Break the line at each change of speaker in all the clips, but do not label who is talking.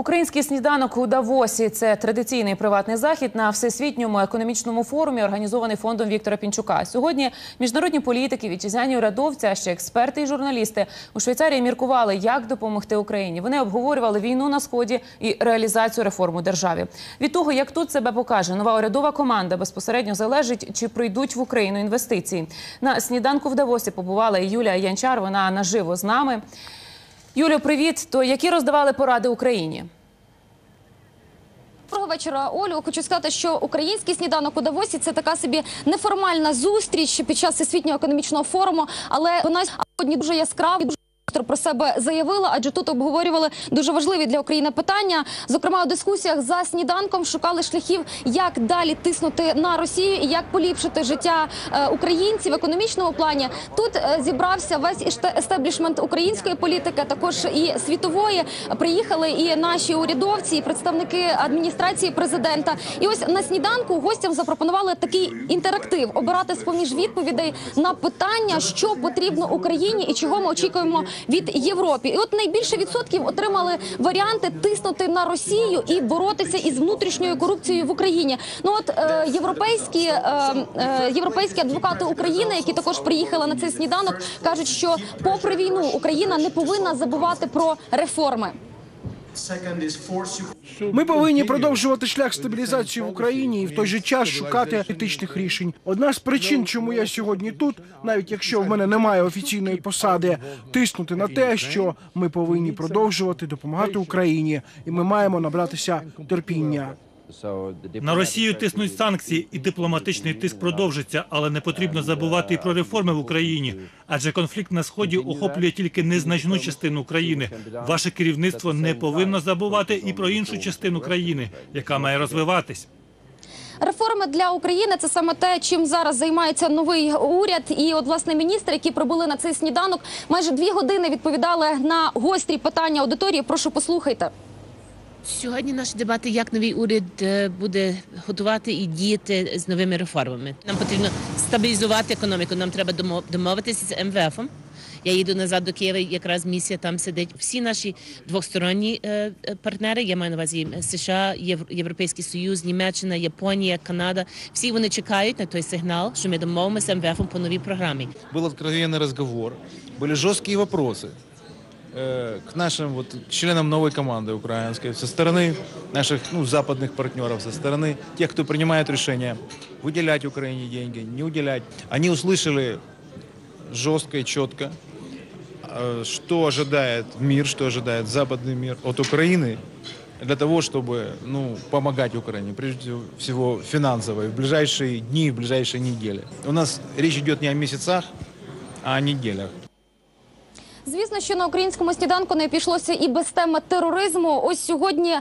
Український сніданок у Давосі це традиційний приватний захід на всесвітньому економічному форумі, організований фондом Віктора Пінчука. Сьогодні міжнародні політики, вітчизняні урядовці, а ще експерти і журналісти у Швейцарії міркували, як допомогти Україні. Вони обговорювали війну на сході і реалізацію реформ у державі. Від того, як тут себе покаже нова урядова команда, безпосередньо залежить, чи прийдуть в Україну інвестиції. На сніданку в Давосі побувала Юлія Янчар. Вона наживо з нами. Юлю, привіт. То які роздавали поради Україні?
Доброго вечора, Олю. Хочу сказати, що український сніданок у Давосі це така собі неформальна зустріч під час всесвітнього економічного форуму, але вона сьогодні дуже яскрава. Гостро Про себе заявила, адже тут обговорювали дуже важливі для України питання. Зокрема, у дискусіях за сніданком шукали шляхів, як далі тиснути на Росію і як поліпшити життя е, українців в економічному плані. Тут е, зібрався весь естеблішмент української політики, також і світової. Приїхали і наші урядовці, і представники адміністрації президента. І ось на сніданку гостям запропонували такий інтерактив обирати з поміж відповідей на питання, що потрібно Україні і чого ми очікуємо від Європи. І от найбільше відсотків отримали варіанти тиснути на Росію і боротися із внутрішньою корупцією в Україні. Ну от е, європейські е, е, європейські адвокати України, які також приїхали на цей сніданок, кажуть, що попри війну Україна не повинна забувати про реформи.
Ми повинні продовжувати шлях стабілізації в Україні і в той же час шукати політичних рішень. Одна з причин, чому я сьогодні тут, навіть якщо в мене немає офіційної посади, тиснути на те, що ми повинні продовжувати допомагати Україні, і ми маємо набратися терпіння.
На Росію тиснуть санкції, і дипломатичний тиск продовжиться, але не потрібно забувати і про реформи в Україні. Адже конфлікт на сході охоплює тільки незначну частину країни. Ваше керівництво не повинно забувати і про іншу частину країни, яка має розвиватись.
Реформи для України це саме те, чим зараз займається новий уряд. І от власне міністри, які прибули на цей сніданок, майже дві години відповідали на гострі питання аудиторії. Прошу послухайте.
Сьогодні наші дебати, як новий уряд е, буде готувати і діяти з новими реформами. Нам потрібно стабілізувати економіку. Нам треба домо- домовитися з МВФом. Я їду назад до Києва. Якраз місія там сидить. Всі наші двосторонні е, е, партнери. Я маю на увазі США, Єв- Європейський Союз, Німеччина, Японія, Канада. Всі вони чекають на той сигнал, що ми домовимося з МВФом по новій програмі.
был откровенный разговор, были жесткие вопросы э, К нашим вот членам новой команды украинской со стороны наших ну, западных партнеров, со стороны тех, кто принимает решения выделять Украине деньги, не уделять. Они услышали жестко и четко, э, что ожидает мир, что ожидает западный мир от Украины для того, чтобы ну, помогать Украине, прежде всего финансово, в ближайшие дни, в ближайшие недели. У нас речь идет не о месяцах, а о неделях.
Звісно, що на українському сніданку не обійшлося і без теми тероризму. Ось сьогодні е,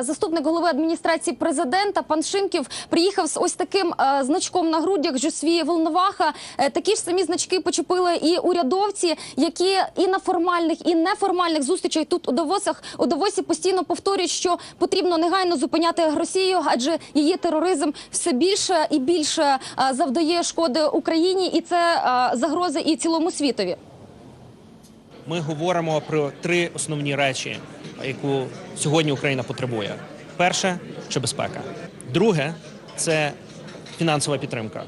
заступник голови адміністрації президента пан Шимків приїхав з ось таким е, значком на грудях Жусві Волноваха. Е, такі ж самі значки почепили і урядовці, які і на формальних, і неформальних зустрічах тут у Давосах у Давосі постійно повторюють, що потрібно негайно зупиняти Росію, адже її тероризм все більше і більше завдає шкоди Україні, і це загрози і цілому світові.
Ми говоримо про три основні речі, яку сьогодні Україна потребує. Перше це безпека. Друге це фінансова підтримка.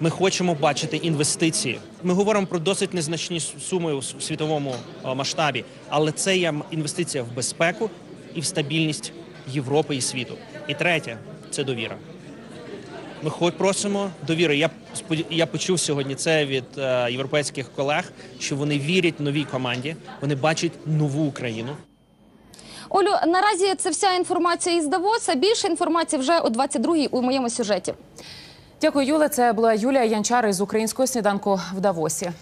Ми хочемо бачити інвестиції. Ми говоримо про досить незначні суми у світовому масштабі, але це є інвестиція в безпеку і в стабільність Європи і світу. І третє це довіра. Ми хоч просимо довіри. Я я почув сьогодні це від е, європейських колег, що вони вірять новій команді, вони бачать нову Україну.
Олю, наразі це вся інформація із Давоса. Більше інформації вже о 22-й у моєму сюжеті.
Дякую, Юля. Це була Юлія Янчар із українського сніданку в Давосі.